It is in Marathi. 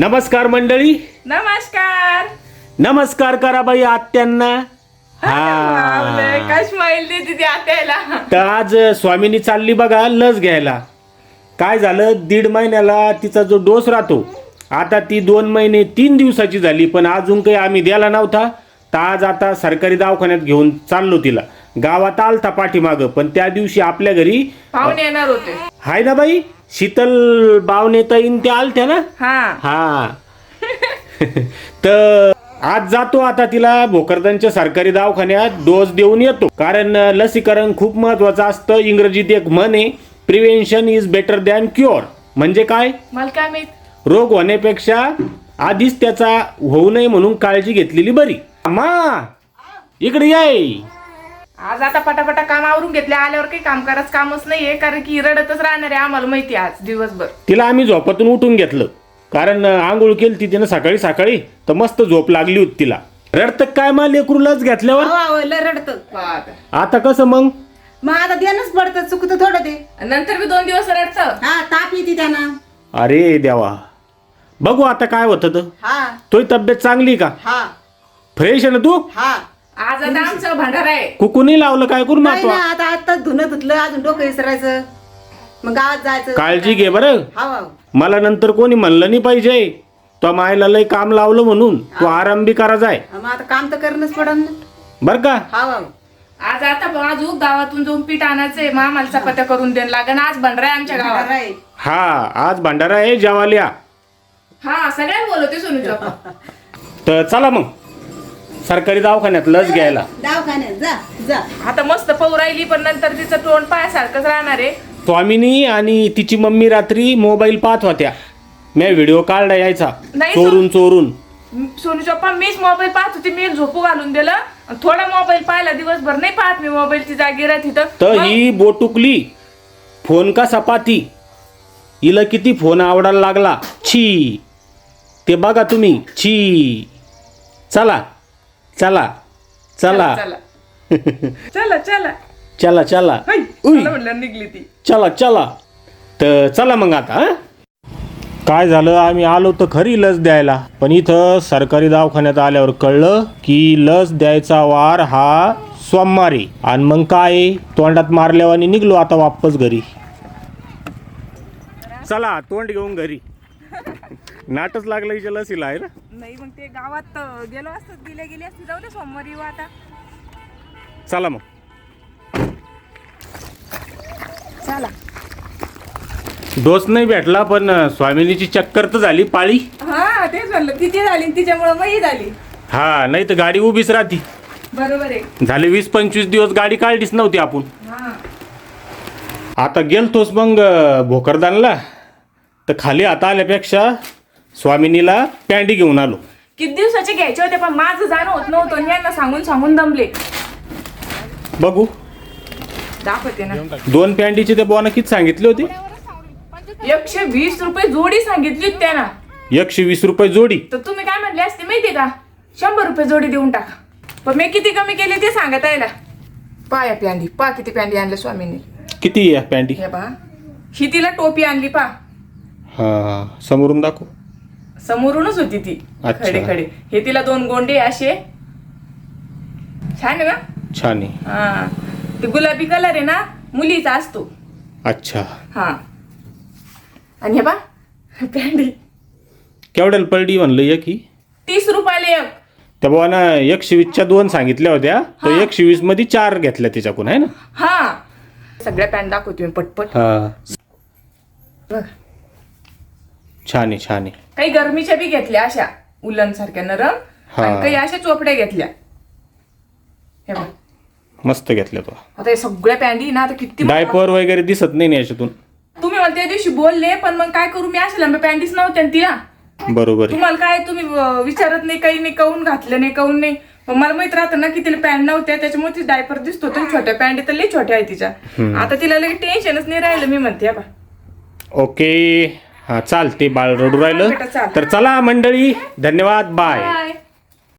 नमस्कार मंडळी. नमस्कार. नमस्कार करा बाई आत्यांना. हा काय स्माईल आत्याला. तर आज स्वामीनी चालली बघा लस घ्यायला. काय झालं? दीड महिन्याला तिचा जो डोस राहतो आता ती दोन महिने तीन दिवसाची झाली पण अजून काही आम्ही द्यायला नव्हता. तर आज आता सरकारी दवाखान्यात घेऊन चाललो तिला. गावात आलता पाठीमागं पण त्या दिवशी आपल्या घरी पाहुणे येणार होते. हाय ना बाई? शीतल बावने ताईन त्या आलत्या ना? हा. हा. तर आज जातो आता तिला भोकरदनच्या सरकारी दवाखान्यात डोस देऊन येतो. कारण लसीकरण खूप महत्वाचं असतं. इंग्रजीत एक म्हण आहे prevention is better than cure म्हणजे काय? मला काय माहीत? रोग होण्यापेक्षा आधीच त्याचा होऊ नये म्हणून काळजी घेतलेली बरी. मा इकडे याय आज आता पटापटा काम आवरून घेतले आल्यावर काही काम करायचं कामच नाहीये कारण की रडतच राहणार आहे आम्हाला माहिती आहे आज दिवसभर. तिला आम्ही झोपातून उठून घेतलं. कारण आंघोळ केली ती तिनं सकाळी सकाळी तर मस्त झोप लागली होती तिला. रडतं काय मा लेकरू लस घेतल्यावर रडतं. आता कसं मग? मग आता देणंच पडतं चुकतं थोडं ते. नंतर मी दोन दिवस रडत. हा ताप येते त्यांना. अरे देवा. बघू आता काय होतं तर. हा. तोही तब्येत चांगली का? हा. फ्रेश आहे ना तू? हा. आज आता आमचं भांडार आहे. कुकुनी लावलं काय करू नाही ना ना आता आता धुणं धुतलं अजून डोकं विसरायचं. मग गावात जायचं. काळजी घे बरं. हा मला नंतर कोणी म्हणलं नाही पाहिजे. तो मायला लय काम लावलं म्हणून. तू आराम बी करा जाय मग आता काम तर करणंच पडन. ना बर का? हा आज आता बाजू गावातून जाऊन पीठ आणायचंय. मग आम्हाला चपात्या करून देणं लागन. आज भांडार आहे आमच्या गावात. राय हा आज भांडारा आहे जेवाल्या हा सगळ्यात बोलवते सोनू तर चला मग. सरकारी दवाखान्यात लस घ्यायला. दवाखान्यात जा जा. आता मस्त पाऊ राहिली पण नंतर तिचं तोंड पायासारखंच राहणार आहे. स्वामिनी आणि तिची मम्मी रात्री मोबाईल पाहत होत्या. मी व्हिडिओ काढला यायचा. नाही चोरून चोरून. सोनू चप्पा मीच मोबाईल पाहत होती मी झोपू घालून दिलं. आणि थोडा मोबाईल पाहिला दिवसभर नाही पाहत मी मोबाईलची जागी राहत तर. तिथं ही बोटुकली फोन का सपाती हिला किती फोन आवडायला लागला? छी ते बघा तुम्ही छी चला. चला चला. चला चला. चला चला. चला हाय, उई. मला म्हणलं निघली ती. चला चला. तर चला मग आता हं? काय झालं? आम्ही आलो तर खरी लस द्यायला. पण इथं सरकारी दवाखान्यात आल्यावर कळलं की लस द्यायचा वार हा सोमवारी. आणि मग काय? तोंडात मारल्यावानी निघलो आता वापस घरी. चला तोंड घेऊन घरी. नाटच लागलं हिच्या लसीला आहे ना? नाही मग ते गावात अं, गेलो असतं दिले गेले असते जाऊ दे सोमवारी येऊ आता. चला मग. चला. डोस नाही भेटला पण अं, स्वामिनीची चक्कर तर झाली पाळी. हा तेच म्हणलं तिची झाली तिच्यामुळं मग ही झाली. हा नाही तर गाडी उभीच राहती. बरोबर आहे. झाले वीस पंचवीस दिवस गाडी काढलीच नव्हती आपण. हा. आता गेलतोच मग अं, भोकरदानला. तर खाली आता आल्यापेक्षा स्वामिनीला पॅन्डी घेऊन आलो. किती दिवसाचे घ्यायचे होते पण माझं जाणं होत नव्हतं आणि यांना सांगून सांगून दमले. बघू. दाखवते ना. दोन पॅन्डीचे ते बोना किती सांगितले होते? एकशे वीस रुपये जोडी सांगितली त्यांना. एकशे वीस रुपये जोडी. तर तुम्ही काय म्हणले असते माहिती का? शंभर रुपये जोडी देऊन टाका. पण मी किती कमी केले ते सांगत आहे ना. पा या प्यांडी पा किती प्यांडी आणले स्वामींनी. किती आहे पॅन्डी हे पा ही तिला टोपी आणली पा हा समोरून दाखव. समोरूनच होती ती अच्छा. खडे खडे हे तिला दोन गोंडे असे. छान आहे ना छान आहे. हा. ते गुलाबी कलर आहे ना मुलीचा असतो. अच्छा. हा. आणि हे बा पॅन्डी. केवढ्याला पडली म्हणलं एक ही? तीस रुपयाला एक. त्या बोना एकशे वीसच्या दोन सांगितल्या होत्या. तर एकशे वीसमध्ये चार घेतल्या त्याच्याकडून आहे ना? हा. सगळ्या पॅन्ट दाखवते मी पटपट. हा. बघ. छान आहे छान आहे. काही गरमीच्या बी घेतल्या अशा उलन सारख्या नरम हा. आणि काही अशा चोपड्या घेतल्या. हे बघ. मस्त घेतल्या तो. आता हे सगळ्या पॅन्टी ना आता किती डायपर वगैरे दिसत नाही ना याच्यातून. तुम्ही मला त्या दिवशी बोलले पण मग काय करू मी अशा लांब पॅन्टीच नव्हत्या ना तिला. बरोबर आहे. तुम्हाला काय तुम्ही अं, विचारत नाही काही नाही काऊन घातलं नाही काऊन नाही. मग मला माहीत राहतं ना की तिला पॅन्ट नव्हत्या त्याच्यामुळे ती डायपर दिसतो तरी छोट्या पॅन्ट तर लई छोट्या आहे तिच्या. आता तिला लगे टेन्शनच नाही राहिलं मी म्हणते बा ओके. हा चालते बाळ रडू राहिलं. तर चला मंडळी धन्यवाद बाय. बाय.